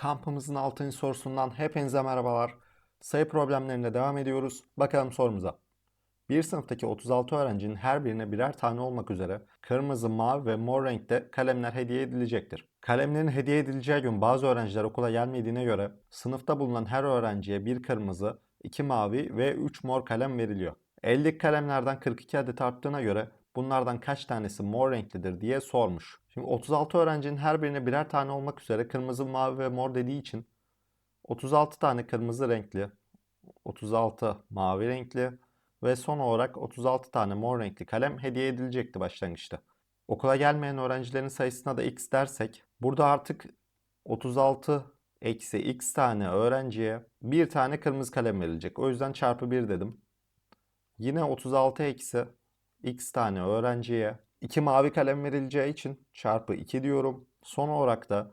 Kampımızın 6. sorusundan hepinize merhabalar. Sayı problemlerine devam ediyoruz. Bakalım sorumuza. Bir sınıftaki 36 öğrencinin her birine birer tane olmak üzere kırmızı, mavi ve mor renkte kalemler hediye edilecektir. Kalemlerin hediye edileceği gün bazı öğrenciler okula gelmediğine göre sınıfta bulunan her öğrenciye bir kırmızı, iki mavi ve 3 mor kalem veriliyor. Eldeki kalemlerden 42 adet arttığına göre bunlardan kaç tanesi mor renklidir diye sormuş. Şimdi 36 öğrencinin her birine birer tane olmak üzere kırmızı, mavi ve mor dediği için 36 tane kırmızı renkli, 36 mavi renkli ve son olarak 36 tane mor renkli kalem hediye edilecekti başlangıçta. Okula gelmeyen öğrencilerin sayısına da x dersek burada artık 36 eksi x tane öğrenciye bir tane kırmızı kalem verilecek. O yüzden çarpı 1 dedim. Yine 36 eksi x tane öğrenciye 2 mavi kalem verileceği için çarpı 2 diyorum. Son olarak da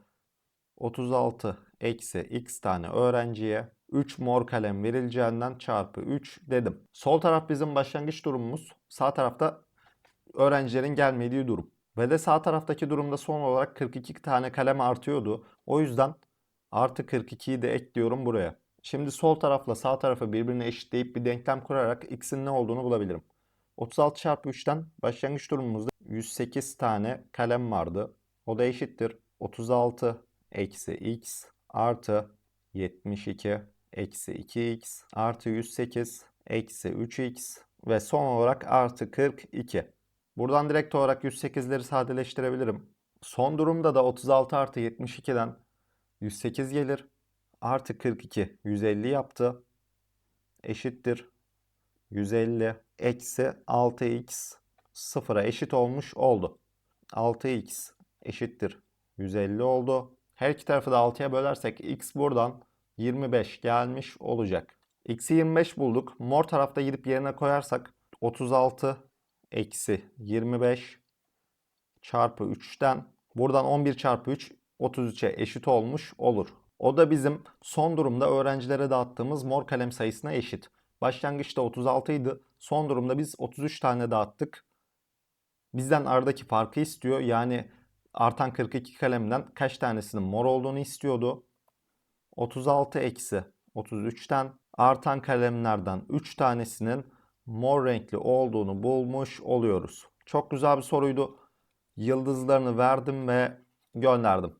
36 eksi x tane öğrenciye 3 mor kalem verileceğinden çarpı 3 dedim. Sol taraf bizim başlangıç durumumuz. Sağ tarafta öğrencilerin gelmediği durum. Ve de sağ taraftaki durumda son olarak 42 tane kalem artıyordu. O yüzden artı 42'yi de ekliyorum buraya. Şimdi sol tarafla sağ tarafı birbirine eşitleyip bir denklem kurarak x'in ne olduğunu bulabilirim. 36 çarpı 3'ten başlangıç durumumuzda 108 tane kalem vardı. O da eşittir. 36 eksi x artı 72 eksi 2x artı 108 eksi 3x ve son olarak artı 42. Buradan direkt olarak 108'leri sadeleştirebilirim. Son durumda da 36 artı 72'den 108 gelir. Artı 42 150 yaptı. Eşittir 150 eksi 6x sıfıra eşit olmuş oldu. 6x eşittir 150 oldu. Her iki tarafı da 6'ya bölersek x buradan 25 gelmiş olacak. x'i 25 bulduk. Mor tarafta gidip yerine koyarsak 36 eksi 25 çarpı 3'ten buradan 11 çarpı 3 33'e eşit olmuş olur. O da bizim son durumda öğrencilere dağıttığımız mor kalem sayısına eşit. Başlangıçta 36 idi. Son durumda biz 33 tane dağıttık. Bizden aradaki farkı istiyor. Yani artan 42 kalemden kaç tanesinin mor olduğunu istiyordu. 36 eksi 33'ten artan kalemlerden 3 tanesinin mor renkli olduğunu bulmuş oluyoruz. Çok güzel bir soruydu. Yıldızlarını verdim ve gönderdim.